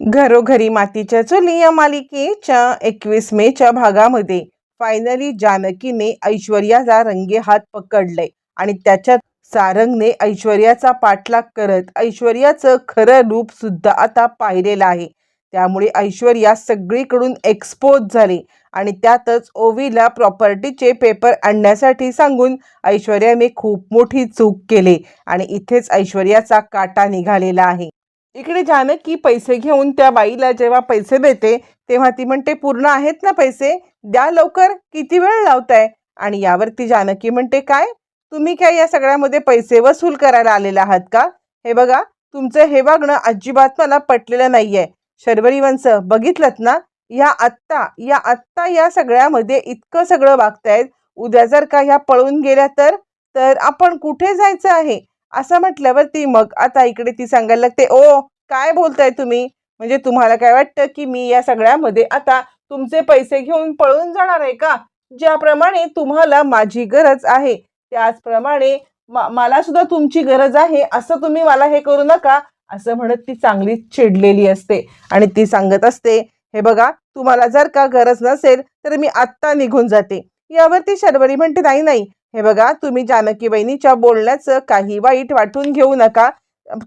घरोघरी मातीच्या चुली या मालिकेच्या एकवीस मेच्या भागामध्ये फायनली जानकीने ऐश्वर्याचा रंगे हात पकडले आणि त्याच्यात सारंगने ऐश्वर्याचा पाठलाग करत ऐश्वर्याचं खरं रूप सुद्धा आता पाहिलेलं आहे. त्यामुळे ऐश्वर्या सगळीकडून एक्सपोज झाली आणि त्यातच ओवीला प्रॉपर्टीचे पेपर आणण्यासाठी सांगून ऐश्वर्याने खूप मोठी चूक केली आणि इथेच ऐश्वर्याचा काटा निघालेला आहे. इकडे जानकी पैसे घेऊन त्या बाईला जेव्हा पैसे देते तेव्हा ती म्हणते पूर्ण आहेत ना पैसे? द्या लवकर किती वेळ लावताय? आणि यावरती जानकी म्हणते काय? तुम्ही काय या सगळ्यामध्ये पैसे वसूल करायला आलेले आहात का? हे बघा तुमचं हे वागणं अजिबात मला पटलेलं नाहीये. शर्वरी वंश बघितलं ना? या आत्ता या आत्ता या सगळ्यामध्ये इतकं सगळं वागतायत. उद्या जर का ह्या पळून गेल्या तर तर आपण कुठे जायचं आहे? असं म्हटल्यावर ती मग आता इकडे ती सांगायला लागते ओ काय बोलताय तुम्ही? म्हणजे तुम्हाला काय वाटतं की मी या सगळ्यामध्ये आता तुमचे पैसे घेऊन पळून जाणार आहे का? ज्याप्रमाणे तुम्हाला माझी गरज आहे त्याचप्रमाणे मला सुद्धा तुमची गरज आहे असं तुम्ही मला हे करू नका असं म्हणत ती चांगलीच चिडलेली असते. आणि ती सांगत असते हे बघा तुम्हाला जर का गरज नसेल तर मी आत्ता निघून जाते. यावरती शर्वरी म्हणते नाही नाही हे बघा तुम्ही जानकी बहिणीच्या बोलण्याचं काही वाईट वाटून घेऊ नका.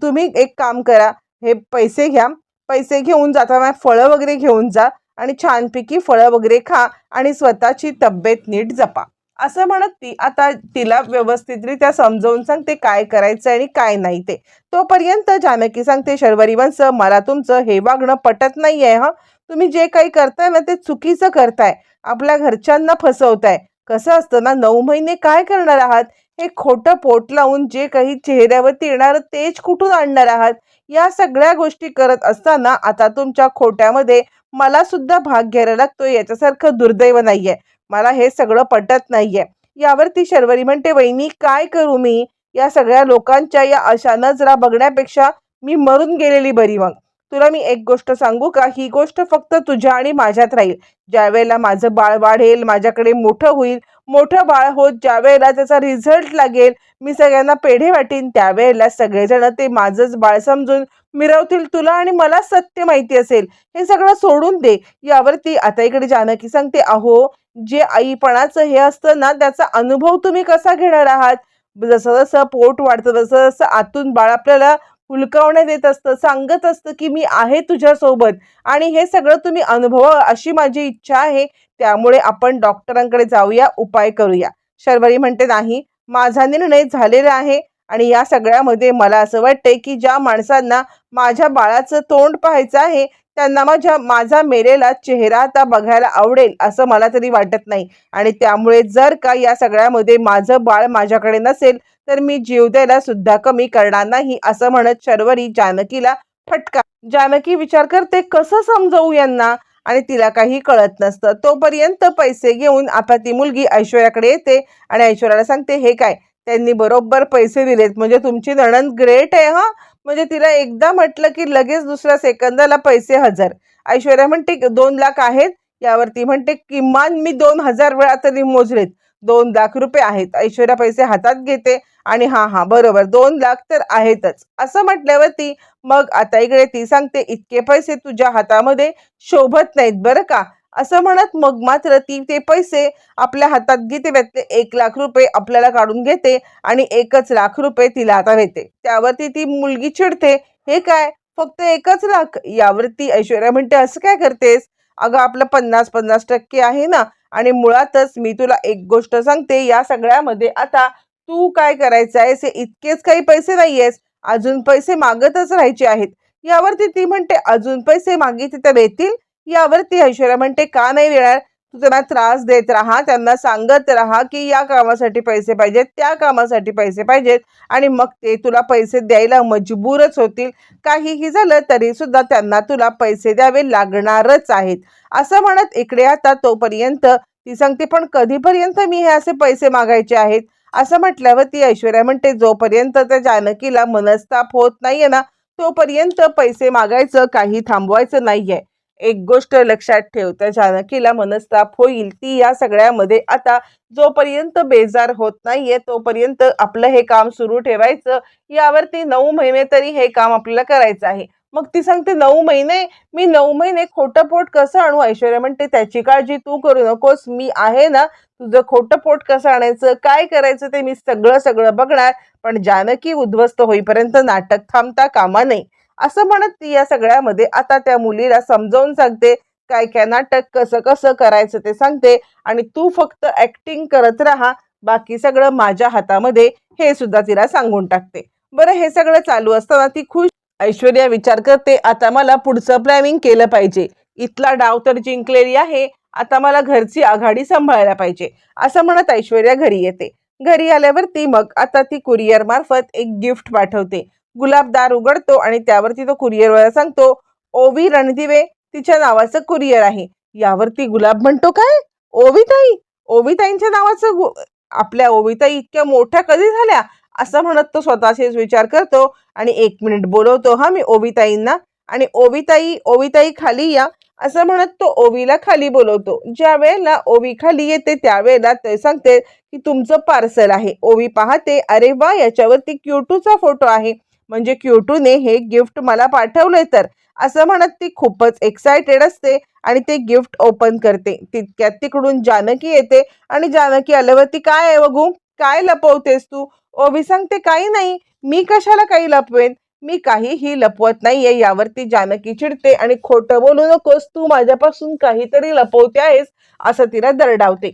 तुम्ही एक काम करा हे पैसे घ्या. पैसे घेऊन जाताना फळं वगैरे घेऊन जा आणि छानपैकी फळं वगैरे खा आणि स्वतःची तब्येत नीट जपा. असं म्हणत ती आता तिला व्यवस्थितरित्या समजावून सांगते काय करायचं आणि काय नाही ते. तोपर्यंत जानकी सांगते शर्वरी वंश मला तुमचं हे वागणं पटत नाही आहे हं. तुम्ही जे काही करताय ना ते चुकीचं करताय. आपल्या घरच्यांना फसवताय. कसं असतं ना नऊ महिने काय करणार आहात? हे खोटं पोट लावून जे काही चेहऱ्यावरती येणार तेज कुठून आणणार आहात? या सगळ्या गोष्टी करत असताना आता तुमच्या खोट्यामध्ये मला सुद्धा भाग घ्यायला लागतो याच्यासारखं दुर्दैव नाहीये. मला हे सगळं पटत नाहीये. यावरती शर्वरी म्हणते वहिनी काय करू मी? या सगळ्या लोकांच्या या अशा नजरा बघण्यापेक्षा मी मरून गेलेली बरी मग. तुला मी एक गोष्ट सांगू का? ही गोष्ट फक्त तुझ्या आणि माझ्यात राहील. ज्यावेळेला माझं बाळ वाढेल माझ्याकडे मोठं होईल मोठं बाळ होत ज्यावेळेला त्याचा रिझल्ट लागेल मी सगळ्यांना पेढे वाटीन त्यावेळेला सगळेजण ते माझंच बाळ समजून मिरवतील तुला आणि मला सत्य माहिती असेल. हे सगळं सोडून दे. यावरती आता इकडे जानकी सांगते अहो जे आईपणाचं हे असतं ना त्याचा अनुभव तुम्ही कसा घेणार आहात? जसं जसं पोट वाढतं तसं जसं आतून बाळ आपल्याला हुलकावण्यात येत असतं सांगत असतं की मी आहे तुझ्यासोबत आणि हे सगळं तुम्ही अनुभव अशी माझी इच्छा आहे त्यामुळे आपण डॉक्टरांकडे जाऊया उपाय करूया. शर्वरी म्हणते नाही माझा निर्णय झालेला आहे आणि या सगळ्यामध्ये मला असं वाटतंय की ज्या माणसांना माझ्या बाळाचं तोंड पाहायचं आहे त्यांना माझ्या माझा मेलेला चेहरा आता बघायला आवडेल असं मला तरी वाटत नाही. आणि त्यामुळे जर का या सगळ्यामध्ये माझं बाळ माझ्याकडे नसेल तर मी जीव द्यायला सुद्धा कमी करणार नाही असं म्हणत शर्वरी जानकीला फटका. जानकी विचार करते कसं समजवू यांना? आणि तिला काही कळत नसतं. तोपर्यंत पैसे घेऊन आता ती मुलगी ऐश्वर्याकडे येते आणि ऐश्वर्याला सांगते हे काय त्यांनी बरोबर पैसे दिलेत म्हणजे तुमची नणंद ग्रेट आहे हा? म्हणजे तिला एकदा म्हटलं की लगेच दुसऱ्या सेकंदाला पैसे हजर. ऐश्वर्या म्हणते दोन लाख आहेत. यावरती म्हणते किमान मी दोन हजार वेळा तरी मोजलेत. दोन लाख रुपये आहेत. ऐश्वर्या पैसे हातात घेते आणि हा हा बरोबर दोन लाख तर आहेतच. असं म्हटल्यावरती मग आता इकडे ती सांगते इतके पैसे तुझ्या हातामध्ये शोभत नाहीत बरं का? असं म्हणत मग मात्र ती ते पैसे आपल्या हातात घेते व्यत्यय एक लाख रुपये आपल्याला काढून घेते आणि एकच लाख रुपये तिला आता देते. त्यावरती ती मुलगी चिडते हे काय? फक्त एकच लाख? यावरती ऐश्वर्या म्हणते असं काय करतेस? अगं आपलं पन्नास पन्नास टक्के आहे ना आणि मुळातच मी तुला एक गोष्ट सांगते या सगळ्यामध्ये आता तू काय करायचं आहेस? हे इतकेच काही पैसे नाहीयेस अजून पैसे मागतच राहायचे आहेत. यावरती ती म्हणते अजून पैसे मागितले तर येतील यावरती ऐश्वर्या म्हणते का नाही देणार? तू त्यांना त्रास देत राहा त्यांना सांगत राहा की या कामासाठी पैसे पाहिजेत त्या कामासाठी पैसे पाहिजेत आणि मग ते तुला पैसे द्यायला मजबूरच होतील. काहीही झालं तरी सुद्धा त्यांना तुला पैसे द्यावे लागणारच आहेत. असं म्हणत इकडे आता तोपर्यंत ती सांगते पण कधीपर्यंत मी हे असे पैसे मागायचे आहेत? असं म्हटल्यावर ती ऐश्वर्या म्हणते जोपर्यंत त्या जानकीला मनस्ताप होत नाहीये ना तोपर्यंत पैसे मागायचं काही थांबवायचं नाहीये. एक गोष्ट लक्षात ठेव. त्या जानकीला मनस्ताप होईल. ती या सगळ्यामध्ये आता जोपर्यंत बेजार होत नाहीये तोपर्यंत आपलं हे काम सुरू ठेवायचं. यावरती नऊ महिने तरी हे काम आपल्याला करायचं आहे. मग ती सांगते नऊ महिने? मी नऊ महिने खोटं पोट कसं आणू? ऐश्वर्या म्हणते त्याची काळजी तू करू नकोस. मी आहे ना तुझं खोटं पोट कसं आणायचं? काय करायचं ते मी सगळं सगळं बघणार. पण जानकी उद्ध्वस्त होईपर्यंत नाटक थांबता कामा नये. असं म्हणत ती या सगळ्यामध्ये आता त्या मुलीला समजावून सांगते काय काय नाटक कसं कसं करायचं ते सांगते आणि तू फक्त ऍक्टिंग करत राहा बाकी सगळं माझ्या हातामध्ये हे सुद्धा तिला सांगून टाकते. बरं हे सगळं चालू असताना ती खुश. ऐश्वर्या विचार करते आता मला पुढचं प्लॅनिंग केलं पाहिजे. इथला डाव तर जिंकलेली आहे आता मला घरची आघाडी सांभाळायला पाहिजे. असं म्हणत ऐश्वर्या घरी येते. घरी आल्यावरती मग आता ती कुरिअर मार्फत एक गिफ्ट पाठवते. गुलाबदार उघडतो आणि त्यावरती तो कुरिअरवाला सांगतो ओवी रणदिवे तिच्या नावाचं कुरिअर आहे. यावरती गुलाब म्हणतो काय? ओविताई? ओविताईंच्या नावाचं गु- आपल्या ओविताई इतक्या मोठ्या कधी झाल्या? असं म्हणत तो स्वतःशीच विचार करतो आणि एक मिनिट बोलवतो हा मी ओविताईंना. आणि ओविताई ओविताई खाली या. असं म्हणत तो ओवीला खाली बोलवतो. ज्या वेळेला ओवी खाली येते त्यावेळेला ते सांगते की तुमचं पार्सल आहे. ओवी पाहते अरे वा याच्यावरती क्यूटूचा फोटो आहे. म्हणजे क्यूटूने हे गिफ्ट मला पाठवलंय तर. असं म्हणत ती खूपच एक्सायटेड असते आणि ते गिफ्ट ओपन करते. तितक्यात तिकडून जानकी येते आणि जानकी आल्यावरती काय आहे बघू? काय लपवतेस तू? ओवी सांगते काही नाही. मी कशाला काही लपवेन? मी काहीही लपवत नाहीये. यावरती जानकी चिडते आणि खोटं बोलू नकोस. तू माझ्यापासून काहीतरी लपवते आहेस असं तिला दरडावते.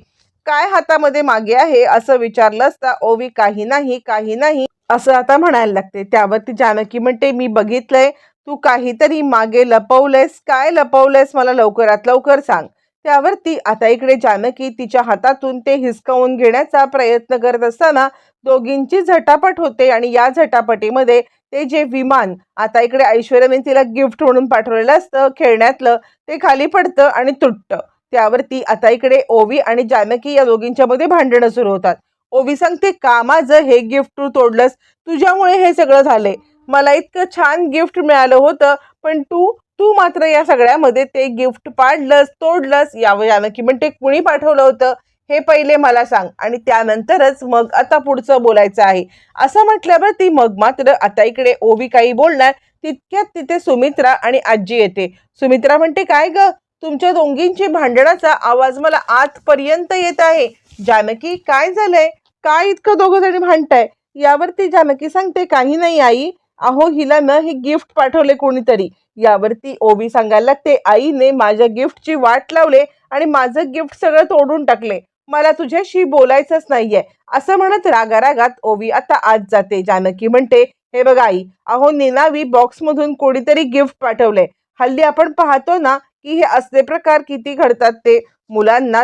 काय हातामध्ये मागे आहे असं विचारलं असता ओवी काही नाही काही नाही. असं आता म्हणायला लागते. त्यावरती जानकी म्हणते मी बघितलंय तू काहीतरी मागे लपवलंयस. काय लपवलंयस मला लवकरात लवकर सांग. त्यावरती आता इकडे जानकी तिच्या हातातून ते हिसकावून घेण्याचा प्रयत्न करत असताना दोघींची झटापट होते आणि या झटापटीमध्ये ते जे विमान आता इकडे ऐश्वर्याने तिला गिफ्ट म्हणून पाठवलेलं असतं खेळण्यातलं ते खाली पडतं आणि तुटतं. त्यावरती आता इकडे ओवी आणि जानकी या दोघींच्या मध्ये भांडणं सुरू होतात. ओवी सांगते का माझं हे गिफ्ट तू तोडलंस तुझ्यामुळे हे सगळं झालंय. मला इतकं छान गिफ्ट मिळालं होतं पण तू तू मात्र या सगळ्यामध्ये ते गिफ्ट पाडलंस तोडलंस. या जानकी म्हणते कुणी पाठवलं होतं? हे पहिले मला सांग. आणि त्यानंतरच मग आता पुढचं बोलायचं आहे. असं म्हटल्यावर ती मग मात्र आता इकडे ओवी काही बोलणार तितक्यात तिथे सुमित्रा आणि आजी येते. सुमित्रा म्हणते काय ग? तुमच्या दोघींची भांडणाचा आवाज मला आतपर्यंत येत आहे. जानकी काय झालंय? काय इतकं दोघं जणी भांडताय? यावरती जानकी सांगते काही नाही आई. अहो हिला न हे गिफ्ट पाठवले कोणीतरी. यावरती ओवी सांगायला लागते आईने माझ्या गिफ्टची वाट लावले आणि माझं गिफ्ट सगळं तोडून टाकले. मला तुझ्याशी बोलायचंच नाहीये. असं म्हणत रागारागात ओवी आता आज जाते. जानकी म्हणते हे बघा आई अहो निनावी बॉक्समधून कोणीतरी गिफ्ट पाठवले हल्ली आपण पाहतो ना की हे असले प्रकार किती घडतात ते. मुलांना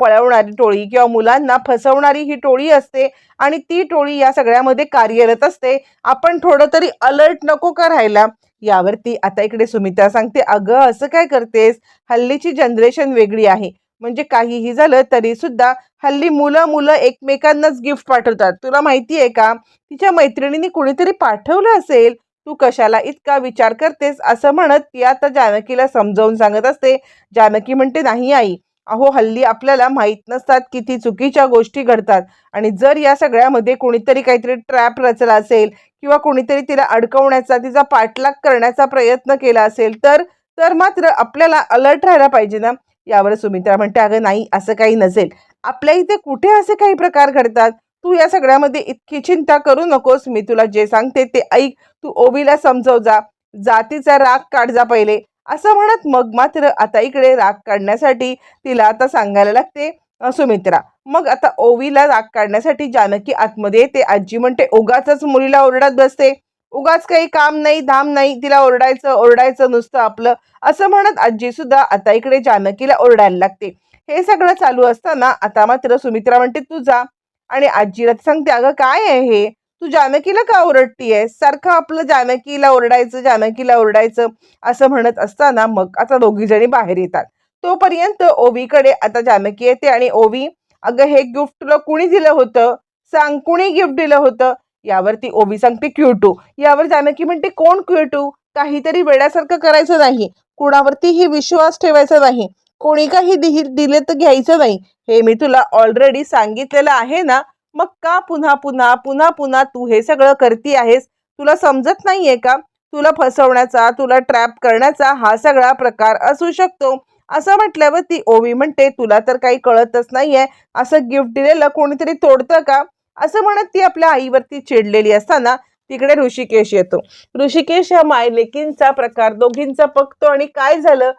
पळवणारी टोळी किंवा मुलांना फसवणारी ही टोळी असते आणि ती टोळी या सगळ्यामध्ये कार्यरत असते. आपण थोडं तरी अलर्ट नको का राहायला? यावरती आता इकडे सुमित्रा सांगते अगं असं काय करतेस? हल्लीची जनरेशन वेगळी आहे. म्हणजे काहीही झालं तरी सुद्धा हल्ली मुलं मुलं एकमेकांनाच गिफ्ट पाठवतात. तुला माहिती आहे का? तिच्या मैत्रिणीने कुणीतरी पाठवलं असेल तू कशाला इतका विचार करतेस? असं म्हणत ती आता जानकीला समजावून सांगत असते. जानकी म्हणते नाही आई अहो हल्ली आपल्याला माहीत नसतात किती चुकीच्या गोष्टी घडतात. आणि जर या सगळ्यामध्ये कोणीतरी काहीतरी ट्रॅप रचला असेल किंवा कोणीतरी तिला अडकवण्याचा तिचा पाठलाग करण्याचा प्रयत्न केला असेल तर तर मात्र आपल्याला अलर्ट राहायला पाहिजे ना. यावर सुमित्रा म्हणते अगं नाही असं काही नसेल. आपल्या इथे कुठे असे काही प्रकार घडतात? तू या सगळ्यामध्ये इतकी चिंता करू नकोस. मी तुला जे सांगते ते ऐक. तू ओबीला समजव जा जातीचा राग काढ जा पहिले. असं म्हणत मग मात्र आता इकडे राग काढण्यासाठी तिला आता सांगायला लागते सुमित्रा. मग आता ओवीला राग काढण्यासाठी जानकी आतमध्ये येते. आजी म्हणते उगाच मुलीला ओरडत बसते. उगाच काही काम नाही धाम नाही. तिला ओरडायचं ओरडायचं नुसतं आपलं. असं म्हणत आजी सुद्धा आता इकडे जानकीला ओरडायला लागते. हे सगळं चालू असताना आता मात्र सुमित्रा म्हणते तू जा. आणि आजीला सांगते अगं काय आहे हे? तू जानकीला का ओरडतीये? सारखं आपलं जानकीला ओरडायचं जानकीला ओरडायचं असं म्हणत असताना मग आता दोघी जणी बाहेर येतात. तोपर्यंत ओवीकडे आता जानकी येते आणि ओवी अगं हे गिफ्ट तुला कुणी दिलं होतं? सांग कुणी गिफ्ट दिलं होतं? यावरती ओवी सांगते क्यूटू. यावर जानकी म्हणते कोण क्यूटू? काहीतरी वेड्यासारखं करायचं नाही. कुणावरतीही विश्वास ठेवायचा नाही. कोणी काही दिही दिले तर घ्यायचं नाही. हे मी तुला ऑलरेडी सांगितलेलं आहे ना मग का पुन्हा पुन्हा पुन्हा पुन्हा तू हे सगळं करती आहेस? तुला समजत नाहीये का? तुला फसवण्याचा तुला ट्रॅप करण्याचा हा सगळा प्रकार असू शकतो. असं म्हटल्यावर ती ओवी म्हणते तुला तर काही कळतच नाहीये. असं गिफ्ट दिलेलं कोणीतरी तोडतं का? असं म्हणत ती आपल्या आईवरती चिडलेली असताना तिकडे ऋषिकेश येतो. ऋषिकेश हा मायलेकींचा प्रकार दोघींचा बघतो आणि काय झालं?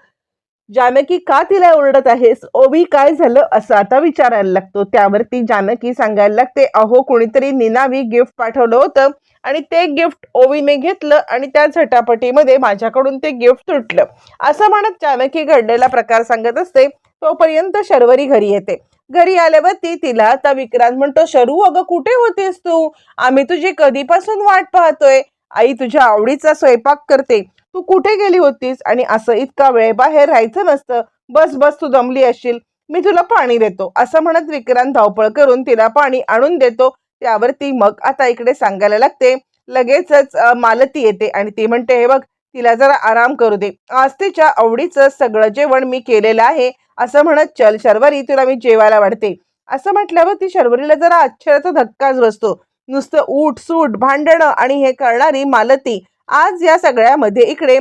जानकी का तिला ओरडत आहेस? ओवी काय झालं असं आता विचारायला लागतो. त्यावरती जानकी सांगायला लागते अहो कुणीतरी निनावी गिफ्ट पाठवलं होतं आणि ते गिफ्ट ओवीने घेतलं आणि त्या झटापटीमध्ये माझ्याकडून ते गिफ्ट तुटलं. असं म्हणत जानकी घडलेला प्रकार सांगत असते. तोपर्यंत शर्वरी घरी येते. घरी आल्यावरती तिला आता विक्रांत म्हणतो शरू अगं कुठे होतीस तू? आम्ही तुझी कधीपासून वाट पाहतोय. आई तुझ्या आवडीचा स्वयंपाक करते. तू कुठे गेली होतीस? आणि असं इतका वेळ बाहेर राहायचं नसतं. बस बस तू दमली असशील. मी तुला पाणी देतो. असं म्हणत विक्रांत धावपळ करून तिला पाणी आणून देतो. त्यावरती मग आता इकडे सांगायला लागते. लगेचच मालती येते आणि ती म्हणते हे बघ तिला जरा आराम करू दे. आज तिच्या आवडीचं सगळं जेवण मी केलेलं आहे. असं म्हणत चल शर्वरी तुला मी जेवायला वाढते. असं म्हटल्यावर ती शर्वरीला जरा आश्चर्याचा धक्काच बसतो. नुसतं उठ सूट भांडणं आणि हे करणारी मालती आज या सगळ्यामध्ये इकडे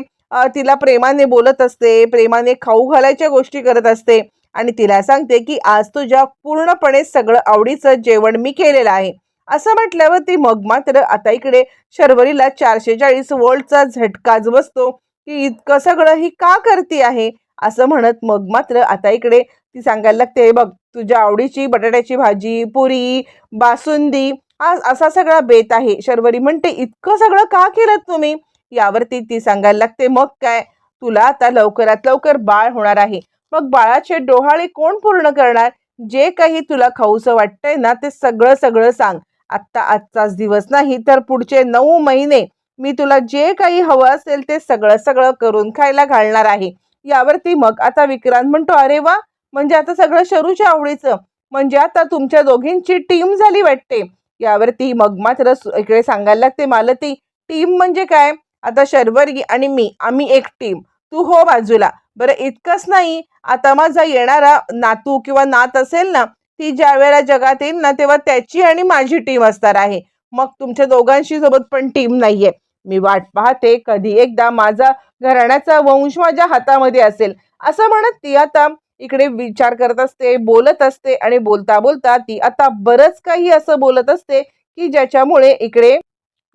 तिला प्रेमाने बोलत असते प्रेमाने खाऊ घालायच्या गोष्टी करत असते आणि तिला सांगते की आज तुझ्या पूर्णपणे सगळं आवडीचं जेवण मी केलेलं आहे. असं म्हटल्यावर ती मग मात्र आता इकडे शर्वरीला चारशे चाळीस वोल्टचा झटकाच बसतो की इतकं सगळं ही का करते आहे? असं म्हणत मग मात्र आता इकडे ती सांगायला लागते बघ तुझ्या आवडीची बटाट्याची भाजी पुरी बासुंदी आज असा सगळा बेत आहे. शर्वरी म्हणते इतकं सगळं का केलं तुम्ही? यावरती ती सांगायला लागते मग काय? तुला आता लवकरात लवकर बाळ होणार आहे. मग बाळाचे डोहाळे कोण पूर्ण करणार? जे काही तुला खाऊसं वाटतंय ना ते सगळं सगळं सांग. आत्ता आजचाच दिवस नाही तर पुढचे नऊ महिने मी तुला जे काही हवं असेल ते सगळं सगळं करून खायला घालणार आहे. यावरती मग आता विक्रांत म्हणतो अरे वा! म्हणजे आता सगळं शरूच्या आवडीचं. म्हणजे आता तुमच्या दोघींची टीम झाली वाटते. यावरती मग मात्र इकडे सांगायला लागते मला ती टीम म्हणजे काय? आता शर्वरी आणि मी आम्ही एक टीम. तू हो बाजूला. बरं इतकंच नाही. आता माझा येणारा नातू किंवा नात असेल ना ती ज्या वेळेला जगात येईल ना तेव्हा त्याची आणि माझी टीम असणार आहे. मग तुमच्या दोघांशी सोबत पण टीम नाहीये. मी वाट पाहते कधी एकदा माझा घराण्याचा वंश माझ्या हातामध्ये असेल. असं म्हणत ती आता इकडे विचार करत असते बोलत असते आणि बोलता बोलता ती आता बरंच काही असं बोलत असते की ज्याच्यामुळे इकडे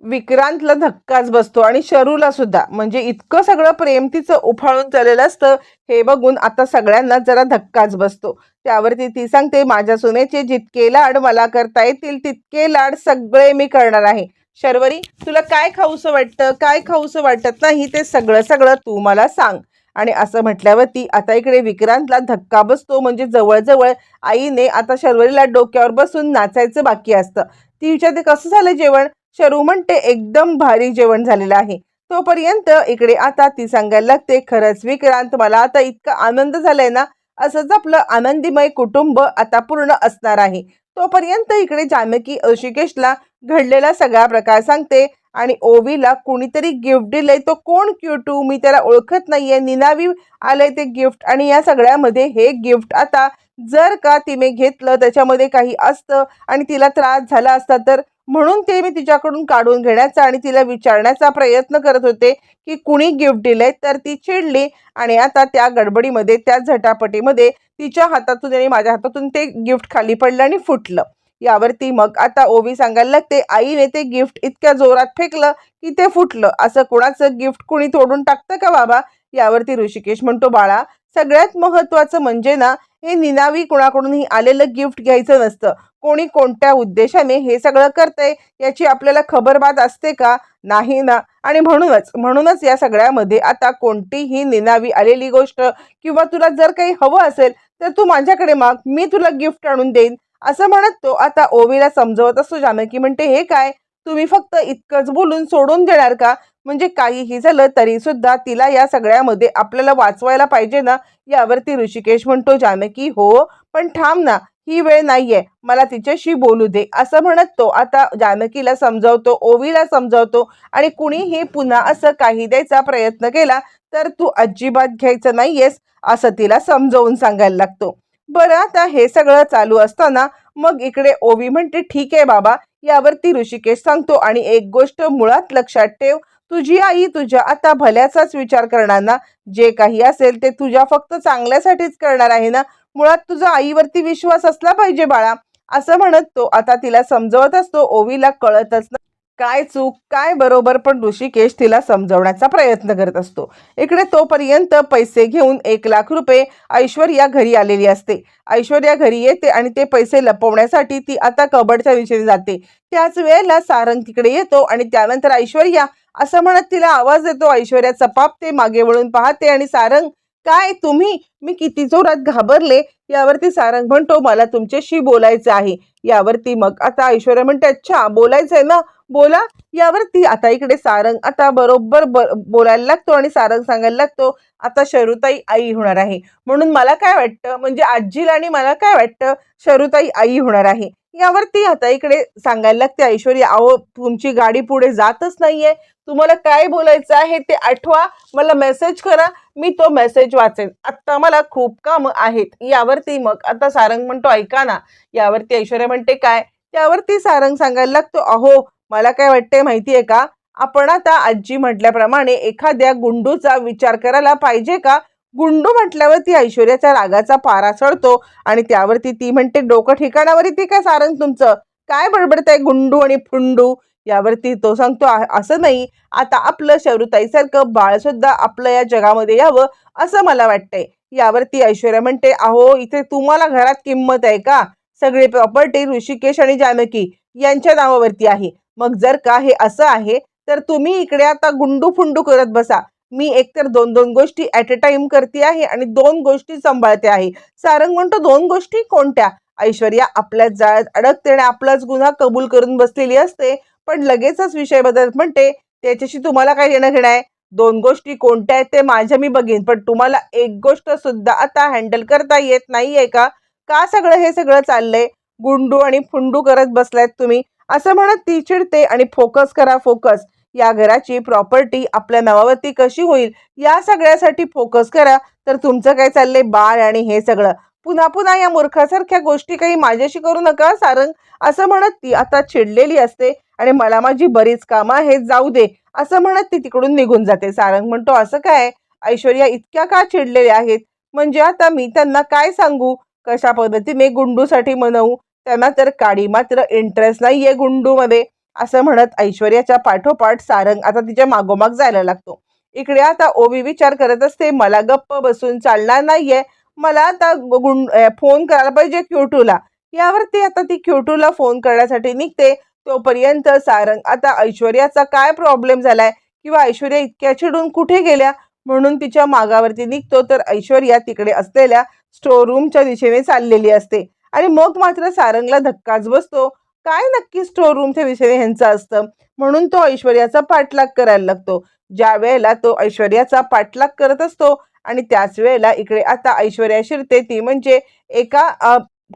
विक्रांतला धक्काच बसतो आणि शरूला सुद्धा. म्हणजे इतकं सगळं प्रेम तिचं उफाळून चाललेलं असतं हे बघून आता सगळ्यांना जरा धक्काच बसतो. त्यावरती ती सांगते माझ्या सुनेचे जितके लाड मला करता येतील तितके लाड सगळे मी करणार आहे. शर्वरी तुला काय खाऊसं वाटतं? काय खाऊसं वाटत नाही? ते सगळं सगळं तू मला सांग. आणि असं म्हटल्यावरती आता इकडे विक्रांतला धक्का बसतो. म्हणजे जवळजवळ आईने आता शर्वरीला डोक्यावर बसून नाचायचं बाकी असतं. ती विचारते कसं झालं जेवण? शरू म्हणते एकदम भारी जेवण झालेलं आहे. तोपर्यंत इकडे आता ती सांगायला लागते खरंच विक्रांत मला आता इतका आनंद झालाय ना असंच आपलं आनंदीमय कुटुंब आता पूर्ण असणार आहे. तोपर्यंत इकडे जानकी ऋषिकेशला घडलेला सगळा प्रकार सांगते. आणि ओवीला कुणीतरी गिफ्ट दिलंय. तो कोण क्यूटू? मी त्याला ओळखत नाहीये. निनावी आलंय ते गिफ्ट आणि या सगळ्यामध्ये हे गिफ्ट आता जर का तिने घेतलं त्याच्यामध्ये काही असतं आणि तिला त्रास झाला असता तर? म्हणून ते मी तिच्याकडून काढून घेण्याचा आणि तिला विचारण्याचा प्रयत्न करत होते की कुणी गिफ्ट दिलंय तर ती चिडली आणि आता त्या गडबडीमध्ये त्या झटापटीमध्ये तिच्या हातातून आणि माझ्या हातातून ते गिफ्ट खाली पडलं आणि फुटलं. यावरती मग आता ओवी सांगायला लागते आईने ते गिफ्ट इतक्या जोरात फेकलं की ते फुटलं. असं कोणाचं गिफ्ट कुणी तोडून टाकतं का बाबा? यावरती ऋषिकेश म्हणतो बाळा सगळ्यात महत्वाचं म्हणजे ना हे निनावी कुणाकडूनही आलेलं गिफ्ट घ्यायचं नसतं. कोणी कोणत्या उद्देशाने हे सगळं करतंय याची आपल्याला खबरबात असते का? नाही ना. आणि म्हणूनच म्हणूनच या सगळ्यामध्ये आता कोणतीही निनावी आलेली गोष्ट किंवा तुला जर काही हवं असेल तर तू माझ्याकडे माग मी तुला गिफ्ट आणून देईन. असं म्हणत तो आता ओवीला समजवत असतो. जानकी म्हणते हे काय? तुम्ही फक्त इतकंच बोलून सोडून देणार का? म्हणजे काहीही झालं तरी सुद्धा तिला या सगळ्यामध्ये आपल्याला वाचवायला पाहिजे ना? यावरती ऋषिकेश म्हणतो जानकी हो पण थांब ना ही वेळ नाहीये. मला तिच्याशी बोलू दे. असं म्हणत तो आता जानकीला समजावतो ओवीला समजावतो आणि कुणीही पुन्हा असं काही द्यायचा प्रयत्न केला तर तू अजिबात घ्यायचं नाहीयेस असं तिला समजावून सांगायला लागतो. बरं आता हे सगळं चालू असताना मग इकडे ओवी म्हणते ठीक आहे बाबा यावरती ऋषिकेश सांगतो आणि एक गोष्ट मुळात लक्षात ठेव. तुझी आई तुझ्या आता भल्याचाच विचार करणार ना? जे काही असेल ते तुझ्या फक्त चांगल्यासाठीच करणार आहे ना? मुळात तुझा आईवरती विश्वास असला पाहिजे बाळा. असं म्हणत तो आता तिला समजवत असतो ओवीला कळतच ना काय चूक काय बरोबर पण ऋषिकेश तिला समजवण्याचा प्रयत्न करत असतो. इकडे तोपर्यंत पैसे घेऊन एक लाख रुपये ऐश्वर्या घरी आलेली असते. ऐश्वर्या घरी येते आणि ते पैसे लपवण्यासाठी ती आता कबडच्या दिशेने जाते. त्याच वेळेला सारंग तिकडे येतो आणि त्यानंतर ऐश्वर्या असं म्हणत तिला आवाज येतो ऐश्वर्या चपापते मागे वळून पाहते आणि सारंग काय तुम्ही? मी किती जोरात घाबरले. यावरती सारंग म्हणतो मला तुमच्याशी बोलायचं आहे. यावरती मग आता ऐश्वर्या म्हणते अच्छा बोलायचंय ना. बोला. यावरती आता इकडे सारंग आता बरोबर ब- बोलायला लागतो आणि सारंग सांगायला लागतो आता शरुताई आई होणार आहे. म्हणून मला काय वाटतं म्हणजे आजीला आणि मला काय वाटतं शरुताई आई होणार आहे. यावरती आता इकडे सांगायला लागते ऐश्वर्या अहो तुमची गाडी पुढे जातच नाहीये. तुम्हाला काय बोलायचं आहे ते आठवा. मला मेसेज करा. मी तो मेसेज वाचेन. आत्ता मला खूप काम आहेत. यावरती मग आता सारंग म्हणतो ऐका ना. यावरती ऐश्वर्या म्हणते काय? त्यावरती सारंग सांगायला लागतो अहो मला काय वाटते आहे का? आपण आता आजी म्हटल्याप्रमाणे एखाद्या गुंडूचा विचार करायला पाहिजे का? गुंडू म्हटल्यावरती ऐश्वर्याच्या रागाचा पारा चढतो आणि त्यावरती ती म्हणते डोकं ठिकाणावर येते काय सारंग तुमचं? काय बडबडत आहे गुंडू आणि फुंडू? यावरती तो सांगतो असं नाही. आता आपलं शरुताईसारखं बाळ सुद्धा आपलं या जगामध्ये यावं असं मला वाटतंय. यावरती ऐश्वर्या म्हणते अहो इथे तुम्हाला घरात किंमत आहे का? सगळी प्रॉपर्टी ऋषिकेश आणि जानकी यांच्या नावावरती आहे. मग जर का हे असं आहे तर तुम्ही इकडे आता गुंडू फुंडू करत बसा. मी एकतर दोन दोन गोष्टी ॲट अ टाइम करते आहे आणि दोन गोष्टी सांभाळते आहे. सारंग म्हणतो दोन गोष्टी कोणत्या? ऐश्वर्या आपल्याच जाळ्यात अडकते आणि आपलाच गुन्हा कबूल करून बसलेली असते. पण लगेचच विषय बदलत म्हणते त्याच्याशी तुम्हाला काय येणं घेणं आहे? दोन गोष्टी कोणत्या आहेत ते माझ्या मी बघेन पण तुम्हाला एक गोष्ट सुद्धा आता हँडल करता येत नाहीये का? का सगळं हे सगळं चाललंय? गुंडू आणि फुंडू करत बसलायत तुम्ही. असं म्हणत ती चिडते आणि फोकस करा फोकस या घराची प्रॉपर्टी आपल्या नावावरती कशी होईल या सगळ्यासाठी फोकस करा. तर तुमचं काय चाललंय? बाळ आणि हे सगळं. पुन्हा पुन्हा या मूर्खासारख्या गोष्टी काही माझ्याशी करू नका सारंग. असं म्हणत ती आता चिडलेली असते आणि मला माझी बरीच कामं आहेत जाऊ दे. असं म्हणत ती तिकडून निघून जाते. सारंग म्हणतो असं काय? ऐश्वर्या इतक्या का चिडलेल्या आहेत? म्हणजे आता मी त्यांना काय सांगू? कशा पद्धतीने गुंडूसाठी म्हणवू त्यांना तर काडी मात्र इंटरेस्ट नाहीये गुंडूमध्ये. असं म्हणत ऐश्वर्याच्या पाठोपाठ सारंग आता तिच्या मागोमाग जायला लागतो. इकडे आता ओबी विचार करत असते मला गप्प बसून चालणार नाहीये. मला आता गुंड फोन करायला पाहिजे क्यूटूला. यावरती आता ती क्यूटूला फोन करण्यासाठी निघते. तोपर्यंत सारंग आता ऐश्वर्याचा काय प्रॉब्लेम झालाय? किंवा ऐश्वर्या इतक्या चिडून कुठे गेल्या? म्हणून तिच्या मागावरती निघतो. तर ऐश्वर्या तिकडे असलेल्या स्टोर रूमच्या दिशेने चाललेली असते. आणि मग मात्र सारंगला धक्काच बसतो. काय नक्की स्टोर रूमच्या विषयी ह्यांचं असतं? म्हणून तो ऐश्वर्याचा पाठलाग करायला लागतो. ज्या वेळेला तो ऐश्वर्याचा पाठलाग करत असतो आणि त्याच वेळेला इकडे आता ऐश्वर्या शिरते ती म्हणजे एका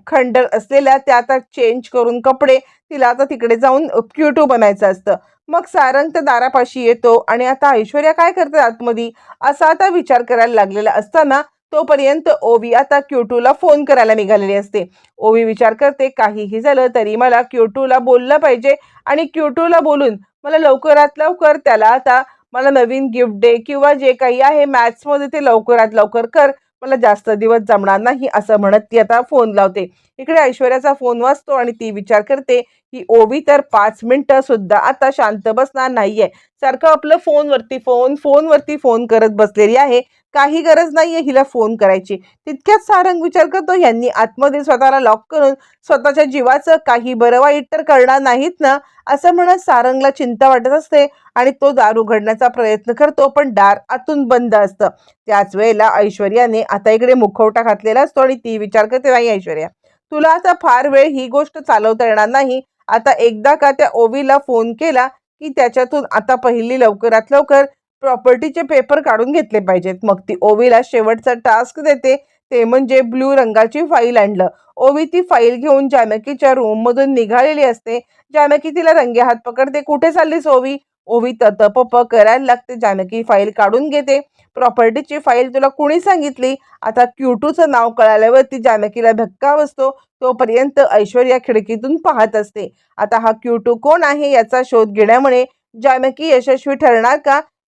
खंडर असलेल्या त्या आता चेंज करून कपडे तिला आता तिकडे जाऊन क्यूटू बनायचं असतं. मग सारंग तर दारापाशी येतो आणि आता ऐश्वर्या काय करते आतमध्ये? असा आता विचार करायला लागलेला असताना तोपर्यंत ओवी आता क्यूटूला फोन करायला निघालेली असते. ओवी विचार करते काहीही झालं तरी मला क्यूटूला बोललं पाहिजे आणि क्यूटूला बोलून मला लवकरात लवकर त्याला आता मला नवीन गिफ्ट डे किंवा जे काही आहे मॅथ्समध्ये ते लवकरात लवकर कर. मला जास्त दिवस जमणार नाही असं म्हणत ती आता फोन लावते. इकडे ऐश्वर्याचा फोन वाचतो आणि ती विचार करते की ओवी तर पाच मिनिटं सुद्धा आता शांत बसणार नाहीये. सारखं आपलं फोनवरती फोन फोनवरती फोन करत बसलेली आहे. काही गरज नाहीये हिला फोन करायची. तितक्याच सारंग विचार करतो यांनी आतमध्ये स्वतःला लॉक करून स्वतःच्या जीवाचं काही बरं वाईट तर करणार नाहीत ना? असं म्हणत सारंगला चिंता वाटत असते आणि तो दार उघडण्याचा प्रयत्न करतो पण दार आतून बंद असतं. त्याच वेळेला ऐश्वर्याने आता इकडे मुखवटा घातलेला असतो आणि ती विचार करते नाही ऐश्वर्या तुला आता फार वेळ ही गोष्ट चालवता येणार नाही. आता एकदा का त्या ओवीला फोन केला की त्याच्यातून आता पहिली लवकरात लवकर प्रॉपर्टीचे पेपर काढून घेतले पाहिजेत. मग ती ओवीला शेवटचा टास्क देते. ते म्हणजे ब्ल्यू रंगाची फाईल आणलं. ओवी ती फाईल घेऊन जानकीच्या रूममधून निघालेली असते. जानकी तिला रंगे हात पकडते. कुठे चाललीस ओवी? ओवी ततपप करायला लागते. जानकी फाईल काढून घेते. प्रॉपर्टीची फाईल तुला कुणी सांगितली? आता क्युटूचं नाव कळाल्यावरती जानकीला धक्का बसतो. तोपर्यंत ऐश्वर्या खिडकीतून पाहत असते. आता हा क्युटू कोण आहे याचा शोध घेण्यामुळे जानकी यशस्वी ठरणार का?